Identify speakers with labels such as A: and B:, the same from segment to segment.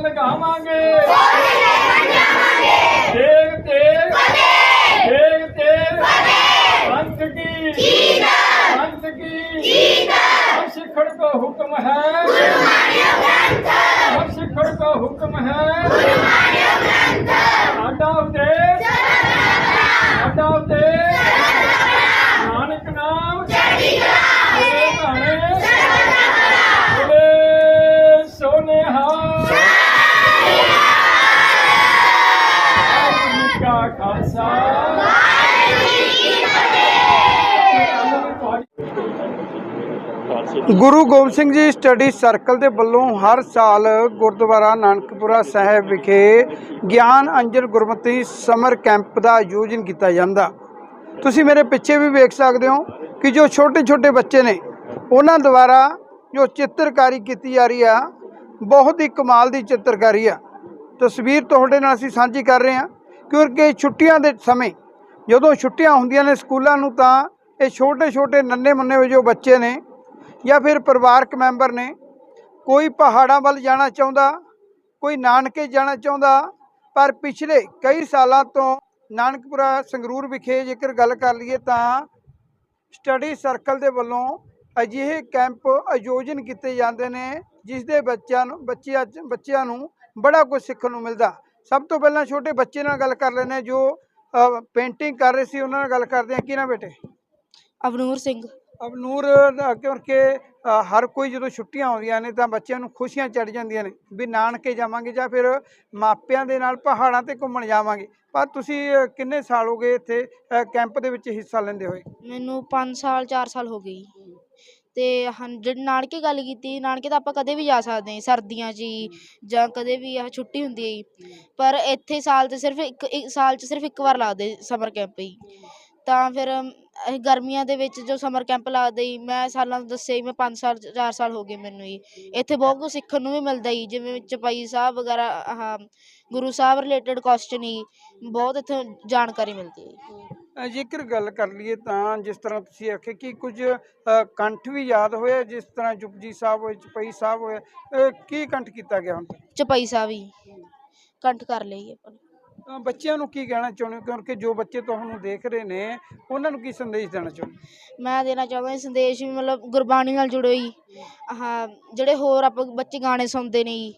A: Summer camp ਲਗਾਵਾਂਗੇ। ਦੇਗ ਤੇਗ ਦੇਗ ਤੇਗ ਪੰਥ ਕੀ? ਪੰਥ ਕੀ? ਹਰ ਸਿੱਖਣ ਕੋ ਹੁਕਮ ਹੈ। ਹਰ ਸਿੱਖਣ ਕੋ ਹੁਕਮ ਹੈ ਸਾਡਾ ਉਦੇਸ਼ ਸਾਡਾ ਉਦੇਸ਼ ਨਾਨਕ ਨਾਮ ਚੜ੍ਹਦੀ ਕਲਾ ਦੇ ਭਾਣੇ ਬੋਲੇ ਸੋਨੇਹਾ ਵਾਹਿਗੁਰੂ ਜੀ ਕਾ ਖਾਲਸਾ
B: ਗੁਰੂ ਗੋਬਿੰਦ ਸਿੰਘ ਜੀ ਸਟੱਡੀ ਸਰਕਲ ਦੇ ਵੱਲੋਂ ਹਰ ਸਾਲ ਗੁਰਦੁਆਰਾ ਨਾਨਕਪੁਰਾ ਸਾਹਿਬ ਵਿਖੇ ਗਿਆਨ ਅੰਜਨ ਗੁਰਮਤਿ ਸਮਰ ਕੈਂਪ ਦਾ ਆਯੋਜਨ ਕੀਤਾ ਜਾਂਦਾ। ਤੁਸੀਂ ਮੇਰੇ ਪਿੱਛੇ ਵੀ ਵੇਖ ਸਕਦੇ ਹੋ ਕਿ ਜੋ ਛੋਟੇ ਛੋਟੇ ਬੱਚੇ ਨੇ, ਉਹਨਾਂ ਦੁਆਰਾ ਜੋ ਚਿੱਤਰਕਾਰੀ ਕੀਤੀ ਜਾ ਰਹੀ ਆ, ਬਹੁਤ ਹੀ ਕਮਾਲ ਦੀ ਚਿੱਤਰਕਾਰੀ ਆ। ਤਸਵੀਰ ਤੁਹਾਡੇ ਨਾਲ ਅਸੀਂ ਸਾਂਝੀ ਕਰ ਰਹੇ ਹਾਂ ਕਿਉਂਕਿ ਛੁੱਟੀਆਂ ਦੇ ਸਮੇਂ, ਜਦੋਂ ਛੁੱਟੀਆਂ ਹੁੰਦੀਆਂ ਨੇ ਸਕੂਲਾਂ ਨੂੰ ਤਾਂ ਇਹ ਛੋਟੇ ਛੋਟੇ ਨੰਨੇ ਮੁੰਨੇ ਜੋ ਬੱਚੇ ਨੇ ਜਾਂ ਫਿਰ ਪਰਿਵਾਰਕ ਮੈਂਬਰ ਨੇ ਕੋਈ ਪਹਾੜਾਂ ਵੱਲ ਜਾਣਾ ਚਾਹੁੰਦਾ, ਕੋਈ ਨਾਨਕੇ ਜਾਣਾ ਚਾਹੁੰਦਾ, ਪਰ ਪਿਛਲੇ ਕਈ ਸਾਲਾਂ ਤੋਂ ਨਾਨਕਪੁਰਾ ਸੰਗਰੂਰ ਵਿਖੇ ਜੇਕਰ ਗੱਲ ਕਰ ਲਈਏ ਤਾਂ ਸਟੱਡੀ ਸਰਕਲ ਦੇ ਵੱਲੋਂ ਅਜਿਹੇ ਕੈਂਪ ਆਯੋਜਨ ਕੀਤੇ ਜਾਂਦੇ ਨੇ ਜਿਸ ਦੇ ਬੱਚਿਆਂ ਨੂੰ, ਬੱਚਿਆਂ ਬੱਚਿਆਂ ਨੂੰ ਬੜਾ ਕੁਝ ਸਿੱਖਣ ਨੂੰ ਮਿਲਦਾ। ਸਭ ਤੋਂ ਪਹਿਲਾਂ ਛੋਟੇ ਬੱਚੇ ਨਾਲ ਗੱਲ ਕਰ ਲੈਂਦੇ ਜੋ ਪੇਂਟਿੰਗ ਕਰ ਰਹੇ ਸੀ, ਉਹਨਾਂ ਨਾਲ ਗੱਲ ਕਰਦੇ ਹਾਂ। ਕੀ ਬੇਟੇ?
C: ਅਵਨੂਰ ਸਿੰਘ।
B: ਅਬਨੂਰ ਦਾ ਕਿਉਂਕਿ ਹਰ ਕੋਈ ਜਦੋਂ ਛੁੱਟੀਆਂ ਆਉਂਦੀਆਂ ਨੇ ਤਾਂ ਬੱਚਿਆਂ ਨੂੰ ਖੁਸ਼ੀਆਂ ਚੜ ਜਾਂਦੀਆਂ ਨੇ ਵੀ ਨਾਨਕੇ ਜਾਵਾਂਗੇ ਜਾਂ ਫਿਰ ਮਾਪਿਆਂ ਦੇ ਨਾਲ ਪਹਾੜਾਂ ਤੇ ਘੁੰਮਣ ਜਾਵਾਂਗੇ ਪਰ ਤੁਸੀਂ ਕਿੰਨੇ ਸਾਲ ਹੋ ਗਏ ਇੱਥੇ ਕੈਂਪ ਦੇ ਵਿੱਚ ਹਿੱਸਾ ਲੈਂਦੇ ਹੋਏ
C: ਮੈਨੂੰ 5 ਸਾਲ 4 ਸਾਲ ਹੋ ਗਏ ਜੀ। ਤੇ ਹਨ ਨਾਨਕੇ ਗੱਲ ਕੀਤੀ, ਨਾਨਕੇ ਤਾਂ ਆਪਾਂ ਕਦੇ ਵੀ ਜਾ ਸਕਦੇ ਹਾਂ, ਸਰਦੀਆਂ 'ਚ ਹੀ ਜਾਂ ਕਦੇ ਵੀ ਆਹ ਛੁੱਟੀ ਹੁੰਦੀ ਹੈ ਜੀ। ਪਰ ਇੱਥੇ ਸਾਲ 'ਚ ਸਿਰਫ ਇੱਕ ਸਾਲ 'ਚ ਸਿਰਫ ਇੱਕ ਵਾਰ ਲੱਗਦੇ ਸਮਰ ਕੈਂਪ ਹੀ ਤਾਂ ਫਿਰ ਅਸੀਂ ਗਰਮੀਆਂ ਦੇ ਵਿੱਚ ਜੋ ਸਮਰ ਕੈਂਪ ਲੱਗਦੇ ਜੀ ਮੈਂ ਸਾਲਾਂ ਤੋਂ ਦੱਸਿਆ ਜੀ ਮੈਂ 5 ਸਾਲ 4 ਸਾਲ ਹੋ ਗਏ ਮੈਨੂੰ ਜੀ ਇੱਥੇ ਬਹੁਤ ਕੁਝ ਸਿੱਖਣ ਨੂੰ ਵੀ ਮਿਲਦਾ ਜੀ ਜਿਵੇਂ ਚਪਾਈ ਸਾਹਿਬ ਵਗੈਰਾ ਆਹ ਗੁਰੂ ਸਾਹਿਬ ਰਿਲੇਟਡ ਕੁਐਸਚਨ ਹੀ ਬਹੁਤ ਇੱਥੇ ਜਾਣਕਾਰੀ ਮਿਲਦੀ ਹੈ
B: ਅ, ਜੇਕਰ ਗੱਲ ਕਰ ਲਈਏ ਤਾਂ ਜਿਸ ਤਰ੍ਹਾਂ ਤੁਸੀਂ ਆਖਿਆ ਕਿ ਕੁਝ ਅ, ਕੰਠ ਵੀ ਯਾਦ ਹੋਏ ਜਿਸ ਤਰ੍ਹਾਂ ਜੁਪਜੀ ਸਾਹਿਬ ਹੋਏ ਚਪਈ ਸਾਹਿਬ ਹੋਏ ਅ, ਕੀ ਕੰਠ ਕੀਤਾ ਗਿਆ ਹੁਣ ਤੱਕ?
C: ਚਪਾਈ ਸਾਹਿਬ ਹੀ ਕੰਠ ਕਰ ਲਈ ਆਪਾਂ ਨੇ।
B: ਬੱਚਿਆਂ ਨੂੰ ਕੀ ਕਹਿਣਾ ਚਾਹੁੰਦੇ ਹੋ? ਕਿਉਂਕਿ ਜੋ ਬੱਚੇ ਤੁਹਾਨੂੰ ਦੇਖ ਰਹੇ ਨੇ, ਉਹਨਾਂ ਨੂੰ ਕੀ ਸੰਦੇਸ਼ ਦੇਣਾ ਚਾਹੁੰਦੇ
C: ਮੈਂ ਦੇਣਾ ਚਾਹਾਂਗਾ ਸੰਦੇਸ਼ ਵੀ ਮਤਲਬ ਗੁਰਬਾਣੀ ਨਾਲ ਜੁੜੋ ਜੀ ਆਹ ਜਿਹੜੇ ਹੋਰ ਆਪਾਂ ਬੱਚੇ ਗਾਣੇ ਸੁਣਦੇ ਨੇ ਜੀ,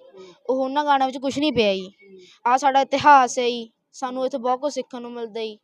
C: ਉਹ ਉਹਨਾਂ ਗਾਣਿਆਂ ਵਿੱਚ ਕੁਝ ਨਹੀਂ ਪਿਆ ਜੀ। ਆਹ ਸਾਡਾ ਇਤਿਹਾਸ ਹੈ ਜੀ, ਸਾਨੂੰ ਇੱਥੇ ਬਹੁਤ ਕੁਝ ਸਿੱਖਣ ਨੂੰ ਮਿਲਦਾ ਜੀ।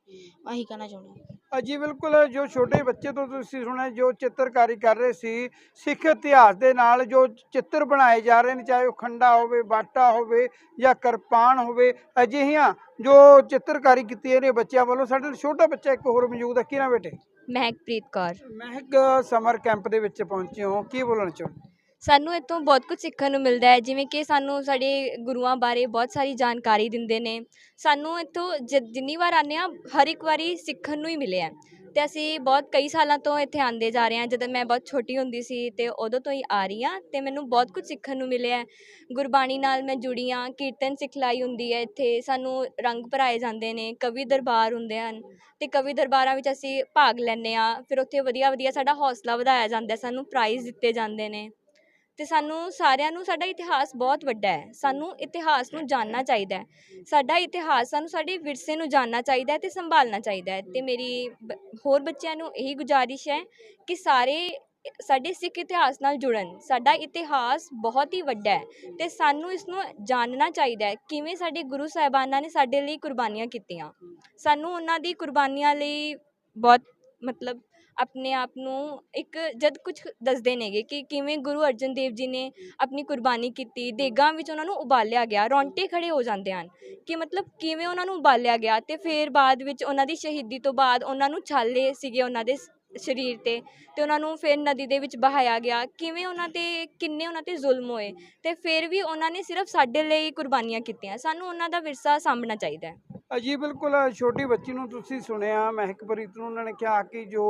C: ਆਹੀ ਕਹਿਣਾ ਚਾਹੁੰਦਾ।
B: ਜੀ ਬਿਲਕੁਲ ਜੋ ਛੋਟੇ ਬੱਚੇ ਤੋਂ ਤੁਸੀਂ ਸੁਣਿਆ ਜੋ ਚਿੱਤਰਕਾਰੀ ਕਰ ਰਹੇ ਸੀ ਸਿੱਖ ਇਤਿਹਾਸ ਦੇ ਨਾਲ ਜੋ ਚਿੱਤਰ ਬਣਾਏ ਜਾ ਰਹੇ ਨੇ ਚਾਹੇ ਉਹ ਖੰਡਾ ਹੋਵੇ ਬਾਟਾ ਹੋਵੇ ਜਾਂ ਕਿਰਪਾਨ ਹੋਵੇ ਅਜਿਹੀਆਂ ਜੋ ਚਿੱਤਰਕਾਰੀ ਕੀਤੀ ਇਹਨੇ ਬੱਚਿਆਂ ਵੱਲੋਂ ਸਾਡੇ ਨਾਲ ਛੋਟਾ ਬੱਚਾ ਇੱਕ ਹੋਰ ਮੌਜੂਦ ਹੈ ਕਿਹਨਾਂ ਬੇਟੇ?
D: ਮਹਿਕਪ੍ਰੀਤ ਕੌਰ।
B: ਮਹਿਕ ਸਮਰ ਕੈਂਪ ਦੇ ਵਿੱਚ ਪਹੁੰਚੇ ਹੋ ਕੀ ਬੋਲਣਾ ਚਾਹੁੰਦੇ
D: ਸਾਨੂੰ ਇੱਥੋਂ ਬਹੁਤ ਕੁਝ ਸਿੱਖਣ ਨੂੰ ਮਿਲਦਾ ਹੈ, ਜਿਵੇਂ ਕਿ ਸਾਨੂੰ ਸਾਡੇ ਗੁਰੂਆਂ ਬਾਰੇ ਬਹੁਤ ਸਾਰੀ ਜਾਣਕਾਰੀ ਦਿੰਦੇ ਨੇ। ਸਾਨੂੰ ਇੱਥੋਂ ਜ- ਜਿੰਨੀ ਵਾਰ ਆਉਂਦੇ ਹਾਂ, ਹਰ ਇੱਕ ਵਾਰੀ ਸਿੱਖਣ ਨੂੰ ਹੀ ਮਿਲਿਆ ਅਤੇ ਅਸੀਂ ਬਹੁਤ ਕਈ ਸਾਲਾਂ ਤੋਂ ਇੱਥੇ ਆਉਂਦੇ ਜਾ ਰਹੇ ਹਾਂ। ਜਦੋਂ ਮੈਂ ਬਹੁਤ ਛੋਟੀ ਹੁੰਦੀ ਸੀ ਅਤੇ ਉਦੋਂ ਤੋਂ ਹੀ ਆ ਰਹੀ ਹਾਂ ਅਤੇ ਮੈਨੂੰ ਬਹੁਤ ਕੁਝ ਸਿੱਖਣ ਨੂੰ ਮਿਲਿਆ ਗੁਰਬਾਣੀ ਨਾਲ ਮੈਂ ਜੁੜੀ ਹਾਂ, ਕੀਰਤਨ ਸਿਖਲਾਈ ਹੁੰਦੀ ਹੈ ਇੱਥੇ, ਸਾਨੂੰ ਰੰਗ ਭਰਾਏ ਜਾਂਦੇ ਨੇ, ਕਵੀ ਦਰਬਾਰ ਹੁੰਦੇ ਹਨ ਅਤੇ ਕਵੀ ਦਰਬਾਰਾਂ ਵਿੱਚ ਅਸੀਂ ਭਾਗ ਲੈਂਦੇ ਹਾਂ। ਫਿਰ ਉੱਥੇ ਵਧੀਆ ਵਧੀਆ ਸਾਡਾ ਹੌਸਲਾ ਵਧਾਇਆ ਜਾਂਦਾ ਸਾਨੂੰ ਪ੍ਰਾਈਜ਼ ਦਿੱਤੇ ਜਾਂਦੇ ਨੇ। ਤੇ ਸਾਨੂੰ ਸਾਰਿਆਂ ਨੂੰ ਸਾਡਾ ਇਤਿਹਾਸ ਬਹੁਤ ਵੱਡਾ ਹੈ। ਸਾਨੂੰ ਇਤਿਹਾਸ ਨੂੰ ਜਾਣਨਾ ਚਾਹੀਦਾ ਹੈ। ਸਾਡਾ ਇਤਿਹਾਸ ਸਾਨੂੰ ਸਾਡੇ ਵਿਰਸੇ ਨੂੰ ਜਾਣਨਾ ਚਾਹੀਦਾ ਹੈ ਤੇ ਸੰਭਾਲਣਾ ਚਾਹੀਦਾ ਹੈ। ਤੇ ਮੇਰੀ ਬ- ਹੋਰ ਬੱਚਿਆਂ ਨੂੰ ਇਹੀ ਗੁਜ਼ਾਰਿਸ਼ ਹੈ ਕਿ ਸਾਰੇ ਸਾਡੇ ਸਿੱਖ ਇਤਿਹਾਸ ਨਾਲ ਜੁੜਨ। ਸਾਡਾ ਇਤਿਹਾਸ ਬਹੁਤ ਹੀ ਵੱਡਾ ਹੈ ਤੇ ਸਾਨੂੰ ਇਸ ਨੂੰ ਜਾਣਨਾ ਚਾਹੀਦਾ ਹੈ ਕਿਵੇਂ ਸਾਡੇ ਗੁਰੂ ਸਾਹਿਬਾਨਾਂ ਨੇ ਸਾਡੇ ਲਈ ਕੁਰਬਾਨੀਆਂ ਕੀਤੀਆਂ। ਸਾਨੂੰ ਉਹਨਾਂ ਦੀ ਕੁਰਬਾਨੀਆਂ ਲਈ ਬਹੁਤ ਮਤਲਬ ਆਪਣੇ ਆਪ ਨੂੰ ਇੱਕ ਜਦ ਕੁਝ ਦੱਸਦੇ ਨੇਗੇ ਕਿ ਕਿਵੇਂ ਗੁਰੂ ਅਰਜਨ ਦੇਵ ਜੀ ਨੇ ਆਪਣੀ ਕੁਰਬਾਨੀ ਕੀਤੀ, ਦੇਗਾਂ ਵਿੱਚ ਉਹਨਾਂ ਨੂੰ ਉਬਾਲਿਆ ਗਿਆ, ਰੌਂਟੇ ਖੜੇ ਹੋ ਜਾਂਦੇ ਹਨ ਕਿ ਮਤਲਬ ਕਿਵੇਂ ਉਹਨਾਂ ਨੂੰ ਉਬਾਲਿਆ ਗਿਆ ਤੇ ਫਿਰ ਬਾਅਦ ਵਿੱਚ ਉਹਨਾਂ ਦੀ ਸ਼ਹੀਦੀ ਤੋਂ ਬਾਅਦ ਉਹਨਾਂ ਨੂੰ ਛਾਲੇ ਸੀਗੇ ਉਹਨਾਂ ਦੇ ਸਰੀਰ ਤੇ ਤੇ ਉਹਨਾਂ ਨੂੰ ਫਿਰ ਨਦੀ ਦੇ ਵਿੱਚ ਬਹਾਇਆ ਗਿਆ, ਕਿਵੇਂ ਉਹਨਾਂ ਤੇ, ਕਿੰਨੇ ਉਹਨਾਂ ਤੇ ਜ਼ੁਲਮ ਹੋਏ ਤੇ ਫਿਰ ਵੀ ਉਹਨਾਂ ਨੇ ਸਿਰਫ ਸਾਡੇ ਲਈ ਕੁਰਬਾਨੀਆਂ ਕੀਤੀਆਂ, ਸਾਨੂੰ ਉਹਨਾਂ ਦਾ ਵਿਰਸਾ ਸਾਂਭਣਾ ਚਾਹੀਦਾ ਹੈ।
B: ਜੀ ਬਿਲਕੁਲ ਛੋਟੀ ਬੱਚੀ ਨੂੰ ਤੁਸੀਂ ਸੁਣਿਆ ਮਹਿਕਪ੍ਰੀਤ ਨੂੰ ਉਹਨਾਂ ਨੇ ਕਿਹਾ ਕਿ ਜੋ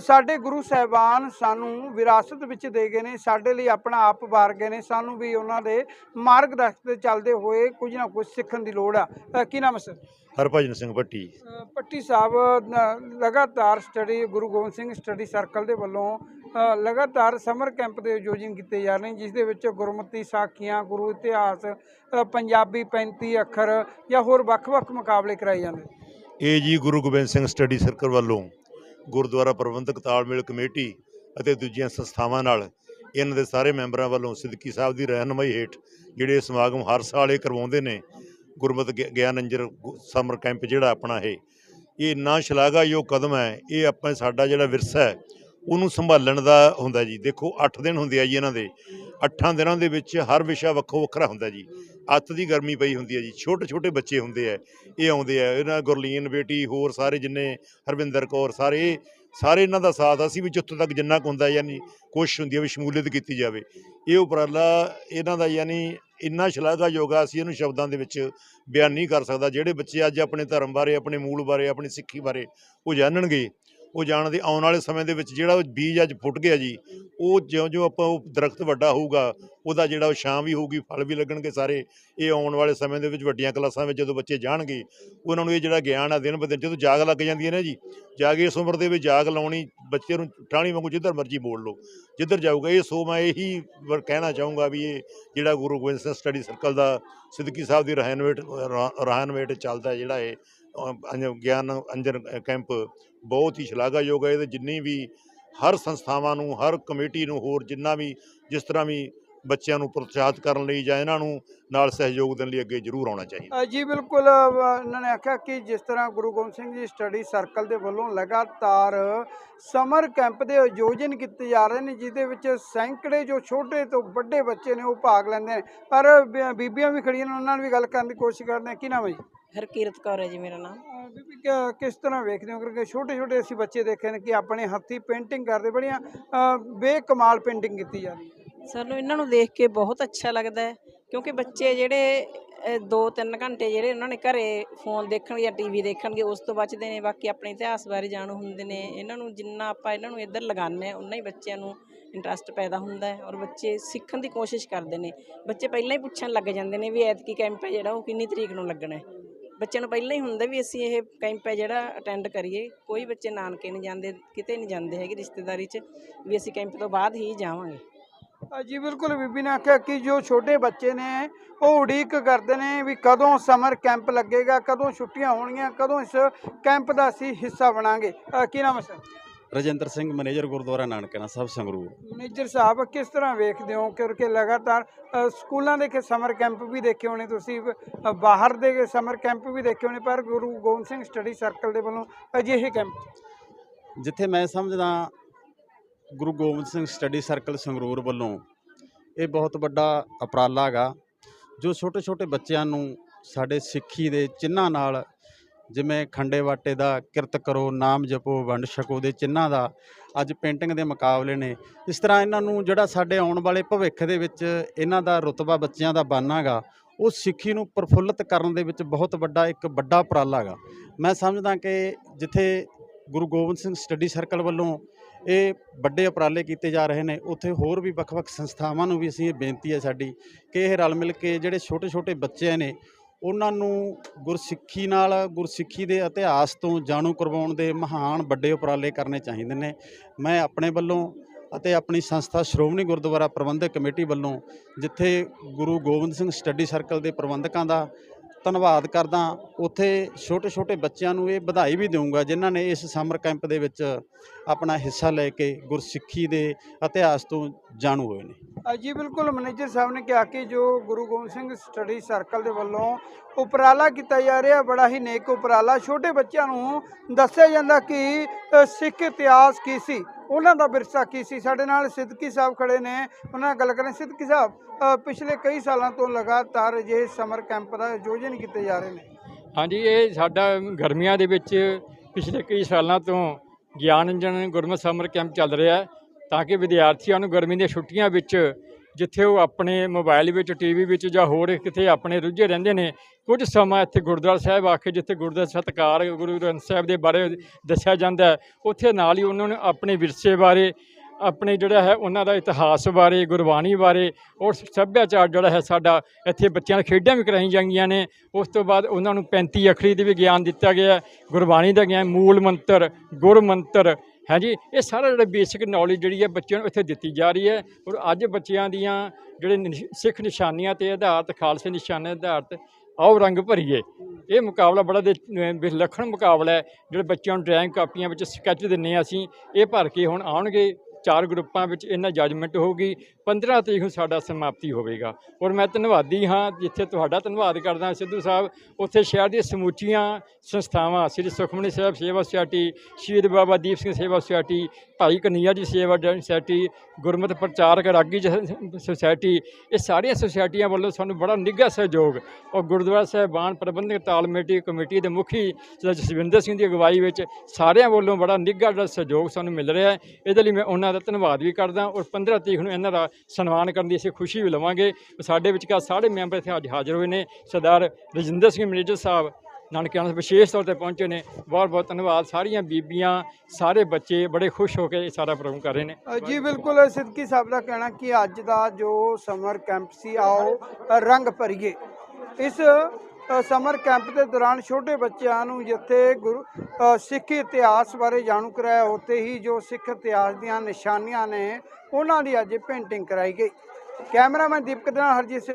B: ਸਾਡੇ ਗੁਰੂ ਸਾਹਿਬਾਨ ਸਾਨੂੰ ਵਿਰਾਸਤ ਵਿੱਚ ਦੇ ਗਏ ਨੇ ਸਾਡੇ ਲਈ ਆਪਣਾ ਆਪ ਵਾਰ ਗਏ ਨੇ ਸਾਨੂੰ ਵੀ ਉਹਨਾਂ ਦੇ ਮਾਰਗਦਰਸ਼ਨ ਤੇ ਚੱਲਦੇ ਹੋਏ ਕੁਝ ਨਾ ਕੁਝ ਸਿੱਖਣ ਦੀ ਲੋੜ ਆ। ਕੀ ਨਾਮ ਸਰ?
E: ਹਰਭਜਨ ਸਿੰਘ ਭੱਟੀ।
B: ਪੱਟੀ ਸਾਹਿਬ ਲਗਾਤਾਰ study Guru Gobind Singh study circle ਦੇ ਵੱਲੋਂ ਲਗਾਤਾਰ ਸਮਰ ਕੈਂਪ ਦੇ ਆਯੋਜਨ ਕੀਤੇ ਜਾ ਰਹੇ ਨੇ, ਜਿਸ ਦੇ ਵਿੱਚ ਗੁਰਮਤਿ ਸਾਖੀਆਂ, ਗੁਰੂ ਇਤਿਹਾਸ ਪੰਜਾਬੀ 35 ਅੱਖਰ ਜਾਂ ਹੋਰ ਵੱਖ-ਵੱਖ ਮੁਕਾਬਲੇ ਕਰਾਏ ਜਾਂਦੇ
E: ਇਹ ਜੀ ਗੁਰੂ ਗੋਬਿੰਦ ਸਿੰਘ ਸਟੱਡੀ ਸਰਕਲ ਵੱਲੋਂ ਗੁਰਦੁਆਰਾ ਪ੍ਰਬੰਧਕ ਤਾਲਮੇਲ ਕਮੇਟੀ ਅਤੇ ਦੂਜੀਆਂ ਸੰਸਥਾਵਾਂ ਨਾਲ ਇਹਨਾਂ ਦੇ ਸਾਰੇ ਮੈਂਬਰਾਂ ਵੱਲੋਂ ਸਿੱਦਕੀ ਸਾਹਿਬ ਦੀ ਰਹਿਨਮਾਈ ਹੇਠ ਜਿਹੜੇ ਸਮਾਗਮ ਹਰ ਸਾਲ ਇਹ ਕਰਵਾਉਂਦੇ ਨੇ, ਗੁਰਮਤਿ ਗਿ- ਗਿਆਨ ਅੰਜਰ ਸਮਰ ਕੈਂਪ ਜਿਹੜਾ ਆਪਣਾ ਇਹ ਇਹ ਇੰਨਾ ਸ਼ਲਾਘਾਯੋਗ ਕਦਮ ਹੈ, ਇਹ ਆਪਾਂ ਸਾਡਾ ਜਿਹੜਾ ਵਿਰਸਾ ਹੈ ਉਹਨੂੰ ਸੰਭਾਲਣ ਦਾ ਹੁੰਦਾ ਜੀ। ਦੇਖੋ 8 ਦਿਨ ਹੁੰਦੇ ਆ ਜੀ ਇਹਨਾਂ ਦੇ। 8 ਦਿਨਾਂ ਦੇ ਵਿੱਚ ਹਰ ਵਿਸ਼ਾ ਵੱਖੋ ਵੱਖਰਾ ਹੁੰਦਾ ਜੀ। ਅੱਤ ਦੀ ਗਰਮੀ ਪਈ ਹੁੰਦੀ ਹੈ ਜੀ। ਛੋਟੇ ਛੋਟੇ ਬੱਚੇ ਹੁੰਦੇ ਆ, ਇਹ ਆਉਂਦੇ ਆ। ਇਹਨਾਂ ਗੁਰਲੀਨ, ਬੇਟੀ, ਹੋਰ ਸਾਰੇ ਜਿੰਨੇ ਹਰਵਿੰਦਰ ਕੌਰ, ਸਾਰੇ ਸਾਰੇ ਇਹਨਾਂ ਦਾ ਸਾਥ ਅਸੀਂ ਵੀ ਜਿੱਥੋਂ ਤੱਕ ਜਿੰਨਾ ਕੁ ਹੁੰਦਾ ਯਾਨੀ ਕੋਸ਼ਿਸ਼ ਹੁੰਦੀ ਹੈ ਵੀ ਸ਼ਮੂਲੀਅਤ ਕੀਤੀ ਜਾਵੇ। ਇਹ ਉਪਰਾਲਾ ਇਹਨਾਂ ਦਾ ਯਾਨੀ ਇੰਨਾ ਸ਼ਲਾਘਾਯੋਗ ਆ, ਅਸੀਂ ਇਹਨੂੰ ਸ਼ਬਦਾਂ ਦੇ ਵਿੱਚ ਬਿਆਨ ਨਹੀਂ ਕਰ ਸਕਦਾ। ਜਿਹੜੇ ਬੱਚੇ ਅੱਜ ਆਪਣੇ ਧਰਮ ਬਾਰੇ, ਆਪਣੇ ਮੂਲ ਬਾਰੇ, ਆਪਣੀ ਸਿੱਖੀ ਬਾਰੇ ਉਹ ਜਾਣਨਗੇ। ਉਹ ਜਾਣ ਜਾਣਦੇ ਆਉਣ ਵਾਲੇ ਸਮੇਂ ਦੇ ਵਿੱਚ ਜਿਹੜਾ ਉਹ ਬੀਜ ਅੱਜ ਫੁੱਟ ਗਿਆ ਜੀ, ਉਹ ਜਿਉਂ-ਜਿਉਂ ਆਪਾਂ ਉਹ ਦਰਖਤ ਵੱਡਾ ਹੋਊਗਾ, ਉਹਦਾ ਜਿਹੜਾ ਉਹ ਛਾਂ ਵੀ ਹੋਊਗੀ, ਫਲ ਵੀ ਲੱਗਣਗੇ ਸਾਰੇ, ਇਹ ਆਉਣ ਵਾਲੇ ਸਮੇਂ ਦੇ ਵਿੱਚ ਵੱਡੀਆਂ ਕਲਾਸਾਂ ਵਿੱਚ ਜਦੋਂ ਬੱਚੇ ਜਾਣਗੇ, ਉਹਨਾਂ ਨੂੰ ਇਹ ਜਿਹੜਾ ਗਿਆਨ ਆ ਦਿਨ ਬ ਦਿਨ, ਜਦੋਂ ਜਾਗ ਲੱਗ ਜਾਂਦੀ ਹੈ ਨਾ ਜੀ, ਜਾਗ ਇਸ ਉਮਰ ਦੇ ਵਿੱਚ ਜਾਗ ਲਾਉਣੀ, ਬੱਚੇ ਨੂੰ ਟਾਣੀ ਵਾਂਗੂ ਜਿੱਧਰ ਮਰਜ਼ੀ ਬੋਲ ਲਓ, ਜਿੱਧਰ ਜਾਊਗਾ, ਇਹ ਸੋ ਮੈਂ ਇਹੀ ਕਹਿਣਾ ਚਾਹੂੰਗਾ ਵੀ ਇਹ ਜਿਹੜਾ ਗੁਰੂ ਗੋਬਿੰਦ ਸਿੰਘ ਸਟੱਡੀ ਸਰਕਲ ਦਾ ਸਿੱਦਕੀ ਸਾਹਿਬ ਦੀ ਰਹਿਨਵੇਟ ਰਹਿਨਵੇਟ ਚੱਲਦਾ ਜਿਹੜਾ ਇਹ ਗਿਆਨ ਅੰਜਨ ਕੈਂਪ ਬਹੁਤ ਹੀ ਸ਼ਲਾਘਾਯੋਗ ਹੈ। ਇਹਦੇ ਜਿੰਨੀ ਵੀ ਹਰ ਸੰਸਥਾਵਾਂ ਨੂੰ ਹਰ ਕਮੇਟੀ ਨੂੰ ਹੋਰ ਜਿੰਨਾ ਵੀ ਜਿਸ ਤਰ੍ਹਾਂ ਵੀ ਬੱਚਿਆਂ ਨੂੰ ਪ੍ਰੋਤਸਾਹਿਤ ਕਰਨ ਲਈ ਜਾਂ ਇਹਨਾਂ ਨੂੰ ਨਾਲ ਸਹਿਯੋਗ ਦੇਣ ਲਈ ਅੱਗੇ ਜ਼ਰੂਰ ਆਉਣਾ ਚਾਹੀਦਾ।
B: ਜੀ ਬਿਲਕੁਲ ਇਹਨਾਂ ਨੇ ਆਖਿਆ ਕਿ ਜਿਸ ਤਰ੍ਹਾਂ ਗੁਰੂ ਗੋਬਿੰਦ ਸਿੰਘ ਜੀ ਸਟੱਡੀ ਸਰਕਲ ਦੇ ਵੱਲੋਂ ਲਗਾਤਾਰ ਸਮਰ ਕੈਂਪ ਦੇ ਆਯੋਜਨ ਕੀਤੇ ਜਾ ਰਹੇ ਨੇ ਜਿਹਦੇ ਵਿੱਚ ਸੈਂਕੜੇ ਜੋ ਛੋਟੇ ਤੋਂ ਵੱਡੇ ਬੱਚੇ ਨੇ ਉਹ ਭਾਗ ਲੈਂਦੇ ਨੇ। ਪਰ ਬੀਬੀਆਂ ਵੀ ਖੜੀਆਂ ਨੇ ਉਹਨਾਂ ਨਾਲ ਵੀ ਗੱਲ ਕਰਨ ਦੀ ਕੋਸ਼ਿਸ਼ ਕਰਦੇ ਨੇ ਕੀ ਨਾਮ ਹੈ ਜੀ?
F: ਹਰਕੀਰਤ ਕੌਰ ਹੈ ਜੀ ਮੇਰਾ ਨਾਮ।
B: ਬੀਬੀ ਕ- ਕਿਸ ਤਰ੍ਹਾਂ ਵੇਖਦੇ ਹੋ? ਕਿਉਂਕਿ ਛੋਟੇ ਛੋਟੇ ਅਸੀਂ ਬੱਚੇ ਦੇਖੇ ਨੇ ਕਿ ਆਪਣੇ ਹੱਥੀਂ ਪੇਂਟਿੰਗ ਕਰਦੇ ਬੜੀਆਂ ਅ, ਬੇਕਮਾਲ ਪੇਂਟਿੰਗ ਕੀਤੀ ਜਾ ਰਹੀ ਹੈ।
F: ਸਾਨੂੰ ਇਹਨਾਂ ਨੂੰ ਦੇਖ ਕੇ ਬਹੁਤ ਅੱਛਾ ਲੱਗਦਾ ਹੈ ਕਿਉਂਕਿ ਬੱਚੇ ਜਿਹੜੇ 2-3 ਘੰਟੇ ਜਿਹੜੇ ਉਹਨਾਂ ਨੇ ਘਰੇ ਫੋਨ ਦੇਖਣਗੇ ਜਾਂ ਟੀਵੀ ਦੇਖਣਗੇ ਉਸ ਤੋਂ ਬਚਦੇ ਨੇ ਬਾਕੀ ਆਪਣੇ ਇਤਿਹਾਸ ਬਾਰੇ ਜਾਣੂ ਹੁੰਦੇ ਨੇ। ਇਹਨਾਂ ਨੂੰ ਜਿੰਨਾ ਆਪਾਂ ਇਹਨਾਂ ਨੂੰ ਇੱਧਰ ਲਗਾਉਂਦੇ ਹਾਂ ਉਨਾ ਹੀ ਬੱਚਿਆਂ ਨੂੰ ਇੰਟਰਸਟ ਪੈਦਾ ਹੁੰਦਾ ਹੈ ਔਰ ਬੱਚੇ ਸਿੱਖਣ ਦੀ ਕੋਸ਼ਿਸ਼ ਕਰਦੇ ਨੇ। ਬੱਚੇ ਪਹਿਲਾਂ ਹੀ ਪੁੱਛਣ ਲੱਗ ਜਾਂਦੇ ਨੇ ਵੀ ਐਤਕੀ ਕੈਂਪ ਹੈ ਜਿਹੜਾ ਉਹ ਕਿੰਨੀ ਤਰੀਕ ਨੂੰ ਲੱਗਣਾ ਹੈ। ਬੱਚਿਆਂ ਨੂੰ ਪਹਿਲਾਂ ਹੀ ਹੁੰਦਾ ਵੀ ਅਸੀਂ ਇਹ ਕੈਂਪ ਹੈ ਜਿਹੜਾ ਅਟੈਂਡ ਕਰੀਏ। ਕੋਈ ਬੱਚੇ ਨਾਨਕੇ ਨਹੀਂ ਜਾਂਦੇ ਕਿਤੇ ਨਹੀਂ ਜਾਂਦੇ ਹੈਗੇ ਰਿਸ਼ਤੇਦਾਰੀ 'ਚ ਵੀ ਅਸੀਂ ਕੈਂਪ ਤੋਂ ਬਾਅਦ ਹੀ ਜਾਵਾਂਗੇ।
B: ਅ, ਜੀ ਬਿਲਕੁਲ ਬੀਬੀ ਨੇ ਆਖਿਆ ਕਿ ਜੋ ਛੋਟੇ ਬੱਚੇ ਨੇ ਉਹ ਉਡੀਕ ਕਰਦੇ ਨੇ ਵੀ ਕਦੋਂ ਸਮਰ ਕੈਂਪ ਲੱਗੇਗਾ ਕਦੋਂ ਛੁੱਟੀਆਂ ਹੋਣਗੀਆਂ ਕਦੋਂ ਇਸ ਕੈਂਪ ਦਾ ਅਸੀਂ ਹਿੱਸਾ ਬਣਾਂਗੇ। ਕੀ ਨਾਮ ਹੈ sir?
G: Rajinder Singh manager gurdwara Nankana Sahib Sangrur.
B: Manager Sahib ਕਿਸ ਤਰ੍ਹਾਂ ਵੇਖਦੇ ਹੋ? ਕਿਉਂਕਿ ਲਗਾਤਾਰ ਅ, ਸਕੂਲਾਂ ਦੇ ਕੇ ਸਮਰ ਕੈਂਪ ਵੀ ਦੇਖੇ ਹੋਣੇ ਤੁਸੀਂ ਅ, ਬਾਹਰ ਦੇ ਸਮਰ ਕੈਂਪ ਵੀ ਦੇਖੇ ਹੋਣੇ ਪਰ ਗੁਰੂ ਗੋਬਿੰਦ ਸਿੰਘ ਸਟੱਡੀ ਸਰਕਲ ਦੇ ਵੱਲੋਂ ਅਜਿਹੇ ਕੈਂਪ।
G: ਜਿੱਥੇ ਮੈਂ ਸਮਝਦਾ ਗੁਰੂ ਗੋਬਿੰਦ ਸਿੰਘ ਸਟੱਡੀ ਸਰਕਲ ਸੰਗਰੂਰ ਵੱਲੋਂ ਇਹ ਬਹੁਤ ਵੱਡਾ ਉਪਰਾਲਾ ਹੈਗਾ ਜੋ ਛੋਟੇ ਛੋਟੇ ਬੱਚਿਆਂ ਨੂੰ ਸਾਡੇ ਸਿੱਖੀ ਦੇ ਚਿੰਨ੍ਹਾਂ ਨਾਲ ਜਿਵੇਂ ਖੰਡੇ ਵਾਟੇ ਦਾ ਕਿਰਤ ਕਰੋ, ਨਾਮ ਜਪੋ, ਵੰਡ ਛਕੋ ਦੇ ਚਿੰਨ੍ਹਾਂ ਦਾ ਅੱਜ ਪੇਂਟਿੰਗ ਦੇ ਮੁਕਾਬਲੇ ਨੇ। ਇਸ ਤਰ੍ਹਾਂ ਇਹਨਾਂ ਨੂੰ ਜਿਹੜਾ ਸਾਡੇ ਆਉਣ ਵਾਲੇ ਭਵਿੱਖ ਦੇ ਵਿੱਚ ਇਹਨਾਂ ਦਾ ਰੁਤਬਾ ਬੱਚਿਆਂ ਦਾ ਬਣਨਾਗਾ ਉਹ ਸਿੱਖੀ ਨੂੰ ਪ੍ਰਫੁੱਲਤ ਕਰਨ ਦੇ ਵਿੱਚ ਬਹੁਤ ਵੱਡਾ ਇੱਕ ਵੱਡਾ ਉਪਰਾਲਾ ਹੈਗਾ। ਮੈਂ ਸਮਝਦਾ ਕਿ ਜਿੱਥੇ ਗੁਰੂ ਗੋਬਿੰਦ ਸਿੰਘ ਸਟੱਡੀ ਸਰਕਲ ਵੱਲੋਂ ਇਹ ਵੱਡੇ ਉਪਰਾਲੇ ਕੀਤੇ ਜਾ ਰਹੇ ਨੇ, ਉੱਥੇ ਹੋਰ ਵੀ ਵੱਖ-ਵੱਖ ਸੰਸਥਾਵਾਂ ਨੂੰ ਵੀ ਅਸੀਂ ਇਹ ਬੇਨਤੀ ਹੈ ਸਾਡੀ ਕਿ ਇਹ ਰਲ ਮਿਲ ਕੇ ਜਿਹੜੇ ਛੋਟੇ-ਛੋਟੇ ਬੱਚੇ ਨੇ ਉਹਨਾਂ ਨੂੰ ਗੁਰਸਿੱਖੀ ਨਾਲ, ਗੁਰਸਿੱਖੀ ਦੇ ਇਤਿਹਾਸ ਤੋਂ ਜਾਣੂ ਕਰਵਾਉਣ ਦੇ ਮਹਾਨ ਵੱਡੇ ਉਪਰਾਲੇ ਕਰਨੇ ਚਾਹੀਦੇ ਨੇ। ਮੈਂ ਆਪਣੇ ਵੱਲੋਂ ਅਤੇ ਆਪਣੀ ਸੰਸਥਾ ਸ਼੍ਰੋਮਣੀ ਗੁਰਦੁਆਰਾ ਪ੍ਰਬੰਧਕ ਕਮੇਟੀ ਵੱਲੋਂ ਜਿੱਥੇ ਗੁਰੂ ਗੋਬਿੰਦ ਸਿੰਘ ਸਟੱਡੀ ਸਰਕਲ ਦੇ ਪ੍ਰਬੰਧਕਾਂ ਦਾ ਧੰਨਵਾਦ ਕਰਦਾ ਉੱਥੇ ਛੋਟੇ ਛੋਟੇ ਬੱਚਿਆਂ ਨੂੰ ਇਹ ਵਧਾਈ ਵੀ ਦਊਂਗਾ, ਜਿਨ੍ਹਾਂ ਨੇ ਇਸ ਸਮਰ ਕੈਂਪ ਦੇ ਵਿੱਚ ਆਪਣਾ ਹਿੱਸਾ ਲੈ ਕੇ ਗੁਰਸਿੱਖੀ ਦੇ ਇਤਿਹਾਸ ਤੋਂ ਜਾਣੂ ਹੋਏ ਨੇ।
B: ਜੀ ਬਿਲਕੁਲ ਮੈਨੇਜਰ ਸਾਹਿਬ ਨੇ ਕਿਹਾ ਕਿ ਜੋ ਗੁਰੂ ਗੋਬਿੰਦ ਸਿੰਘ ਸਟੱਡੀ ਸਰਕਲ ਦੇ ਵੱਲੋਂ ਉਪਰਾਲਾ ਕੀਤਾ ਜਾ ਰਿਹਾ, ਬੜਾ ਹੀ ਨੇਕ ਉਪਰਾਲਾ। ਛੋਟੇ ਬੱਚਿਆਂ ਨੂੰ ਦੱਸਿਆ ਜਾਂਦਾ ਕਿ ਸਿੱਖ ਇਤਿਹਾਸ ਕੀ ਸੀ? ਉਹਨਾਂ ਦਾ ਵਿਰਸਾ ਕੀ ਸੀ? ਸਾਡੇ ਨਾਲ ਸਿੱਦਕੀ ਸਾਹਿਬ ਖੜੇ ਨੇ। ਉਹਨਾਂ ਨਾਲ ਗੱਲ ਕਰਾਂ ਸਿੱਦਕੀ ਸਾਹਿਬ ਪਿਛਲੇ ਕਈ ਸਾਲਾਂ ਤੋਂ ਲਗਾਤਾਰ ਅਜਿਹੇ ਸਮਰ ਕੈਂਪ ਦਾ ਆਯੋਜਨ ਕੀਤੇ ਜਾ ਰਹੇ ਨੇ।
A: ਹਾਂਜੀ, ਇਹ ਸਾਡਾ ਗਰਮੀਆਂ ਦੇ ਵਿੱਚ ਪਿਛਲੇ ਕਈ ਸਾਲਾਂ ਤੋਂ ਗਿਆਨ ਅੰਜਨ ਗੁਰਮਤਿ ਸਮਰ ਕੈਂਪ ਚੱਲ ਰਿਹਾ ਤਾਂ ਕਿ ਵਿਦਿਆਰਥੀਆਂ ਨੂੰ ਗਰਮੀ ਦੀਆਂ ਛੁੱਟੀਆਂ ਵਿੱਚ ਜਿੱਥੇ ਉਹ ਆਪਣੇ ਮੋਬਾਈਲ ਵਿੱਚ, ਟੀਵੀ ਵਿੱਚ ਜਾਂ ਹੋਰ ਕਿਤੇ ਆਪਣੇ ਰੁੱਝੇ ਰਹਿੰਦੇ ਨੇ, ਕੁਝ ਸਮਾਂ ਇੱਥੇ ਗੁਰਦੁਆਰਾ ਸਾਹਿਬ ਆ ਕੇ, ਜਿੱਥੇ ਗੁਰਦੁਆਰਾ ਸਤਕਾਰ ਗੁਰੂ ਗ੍ਰੰਥ ਸਾਹਿਬ ਦੇ ਬਾਰੇ ਦੱਸਿਆ ਜਾਂਦਾ ਉੱਥੇ ਨਾਲ ਹੀ ਉਹਨਾਂ ਨੂੰ ਆਪਣੇ ਵਿਰਸੇ ਬਾਰੇ, ਆਪਣੇ ਜਿਹੜਾ ਹੈ ਉਹਨਾਂ ਦਾ ਇਤਿਹਾਸ ਬਾਰੇ, ਗੁਰਬਾਣੀ ਬਾਰੇ, ਔਰ ਸੱਭਿਆਚਾਰ ਜਿਹੜਾ ਹੈ ਸਾਡਾ, ਇੱਥੇ ਬੱਚਿਆਂ ਨਾਲ ਖੇਡਾਂ ਵੀ ਕਰਾਈਆਂ ਜਾਂਦੀਆਂ ਨੇ, ਉਸ ਤੋਂ ਬਾਅਦ ਉਹਨਾਂ ਨੂੰ 35 ਅਖਰੀ ਦੇ ਵੀ ਗਿਆਨ ਦਿੱਤਾ ਗਿਆ ਗੁਰਬਾਣੀ ਦਾ ਗਿਆਨ ਮੂਲ ਮੰਤਰ, ਗੁਰ ਮੰਤਰ ਹਾਂਜੀ, ਇਹ ਸਾਰਾ ਜਿਹੜਾ ਬੇਸਿਕ ਨੌਲੇਜ ਜਿਹੜੀ ਹੈ ਬੱਚਿਆਂ ਨੂੰ ਇੱਥੇ ਦਿੱਤੀ ਜਾ ਰਹੀ ਹੈ। ਔਰ ਅੱਜ ਬੱਚਿਆਂ ਦੀਆਂ ਜਿਹੜੇ ਨਿਸ਼- ਸਿੱਖ ਨਿਸ਼ਾਨੀਆਂ ਤੇ ਆਧਾਰਿਤ, ਖਾਲਸੇ ਨਿਸ਼ਾਨੇ ਆਧਾਰਿਤ ਆਓ ਰੰਗ ਭਰੀਏ। ਇਹ ਮੁਕਾਬਲਾ ਬੜਾ ਦੇ, ਅਹ, ਵਿਲੱਖਣ ਮੁਕਾਬਲਾ ਹੈ। ਜਿਹੜੇ ਬੱਚਿਆਂ ਨੂੰ ਡਰਾਇੰਗ ਕਾਪੀਆਂ ਵਿੱਚ ਸਕੈਚ ਦਿੰਨੇ ਆ ਅਸੀਂ, ਇਹ ਭਰ ਕੇ ਹੁਣ ਆਉਣਗੇ। ਚਾਰ ਗਰੁੱਪਾਂ ਵਿੱਚ ਇਹਨਾਂ ਜੱਜਮੈਂਟ ਹੋਊਗੀ 15 ਤਰੀਕ ਨੂੰ ਸਾਡਾ ਸਮਾਪਤੀ ਹੋਵੇਗਾ। ਔਰ ਮੈਂ ਧੰਨਵਾਦੀ ਹਾਂ, ਜਿੱਥੇ ਤੁਹਾਡਾ ਧੰਨਵਾਦ ਕਰਦਾ ਸਿੱਧੂ ਸਾਹਿਬ, ਉੱਥੇ ਸ਼ਹਿਰ ਦੀਆਂ ਸਮੁੱਚੀਆਂ ਸੰਸਥਾਵਾਂ, ਸ੍ਰੀ ਸੁਖਮਨੀ ਸਾਹਿਬ ਸੇਵਾ ਸੁਸਾਇਟੀ, ਸ਼ਹੀਦ ਬਾਬਾ ਦੀਪ ਸਿੰਘ ਸੇਵਾ ਸੁਸਾਇਟੀ, ਭਾਈ ਕਨਈਆ ਜੀ ਸੇਵਾ ਸੁਸਾਇਟੀ, ਗੁਰਮਤਿ ਪ੍ਰਚਾਰਕ ਰਾਗੀ ਸੁਸਾਇਟੀ, ਇਹ ਸਾਰੀਆਂ ਸੁਸਾਇਟੀਆਂ ਵੱਲੋਂ ਸਾਨੂੰ ਬੜਾ ਨਿੱਘਾ ਸਹਿਯੋਗ, ਔਰ ਗੁਰਦੁਆਰਾ ਸਾਹਿਬਾਨ ਪ੍ਰਬੰਧਕ ਤਾਲਮੇਟੀ ਕਮੇਟੀ ਦੇ ਮੁਖੀ ਜਸਵਿੰਦਰ ਸਿੰਘ ਦੀ ਅਗਵਾਈ ਵਿੱਚ ਸਾਰਿਆਂ ਵੱਲੋਂ ਬੜਾ ਨਿੱਘਾ ਜਿਹੜਾ ਸਹਿਯੋਗ ਸਾਨੂੰ ਮਿਲ ਰਿਹਾ ਹੈ। ਇਹਦੇ ਲਈ ਮੈਂ ਉਹਨਾਂ ਦਾ ਧੰਨਵਾਦ ਵੀ ਕਰਦਾ ਔਰ 15 ਤਰੀਕ ਨੂੰ ਇਹਨਾਂ ਦਾ ਸਨਮਾਨ ਕਰਨ ਦੀ ਅਸੀਂ ਖੁਸ਼ੀ ਵੀ ਲਵਾਂਗੇ। ਸਾਡੇ ਵਿਚਕਾਰ ਸਾਰੇ ਮੈਂਬਰ ਇੱਥੇ ਅੱਜ ਹਾਜ਼ਰ ਹੋਏ ਨੇ। ਸਰਦਾਰ ਰਜਿੰਦਰ ਸਿੰਘ ਮੈਨੇਜਰ ਸਾਹਿਬ ਨਾਨਕਿਆਣਾ ਤੋਂ ਵਿਸ਼ੇਸ਼ ਤੌਰ ਤੇ ਪਹੁੰਚੇ ਨੇ। ਬਹੁਤ ਬਹੁਤ ਧੰਨਵਾਦ। ਸਾਰੀਆਂ ਬੀਬੀਆਂ, ਸਾਰੇ ਬੱਚੇ ਬੜੇ ਖੁਸ਼ ਹੋ ਕੇ ਇਹ ਸਾਰਾ ਪ੍ਰੋਗਰਾਮ ਕਰ ਰਹੇ ਨੇ।
B: ਜੀ ਬਿਲਕੁਲ ਸਿੱਦਕੀ ਸਾਹਿਬ ਦਾ ਕਹਿਣਾ ਕਿ ਅੱਜ ਦਾ ਜੋ ਸਮਰ ਕੈਂਪ ਸੀ, ਆਓ ਰੰਗ ਭਰੀਏ। ਇਸ ਸਮਰ ਕੈਂਪ ਦੇ ਦੌਰਾਨ ਛੋਟੇ ਬੱਚਿਆਂ ਨੂੰ ਜਿੱਥੇ ਗੁਰੂ ਅ, ਸਿੱਖ ਇਤਿਹਾਸ ਬਾਰੇ ਜਾਣੂ ਕਰਾਇਆ ਉੱਥੇ ਹੀ ਜੋ ਸਿੱਖ ਇਤਿਹਾਸ ਦੀਆਂ ਨਿਸ਼ਾਨੀਆਂ ਨੇ ਉਹਨਾਂ ਦੀ ਅੱਜ ਪੇਂਟਿੰਗ ਕਰਾਈ ਗਈ। ਕੈਮਰਾਮੈਨ ਦੀਪਕ ਦੇ ਨਾਲ ਹਰਜੀਤ ਸਿੰਘ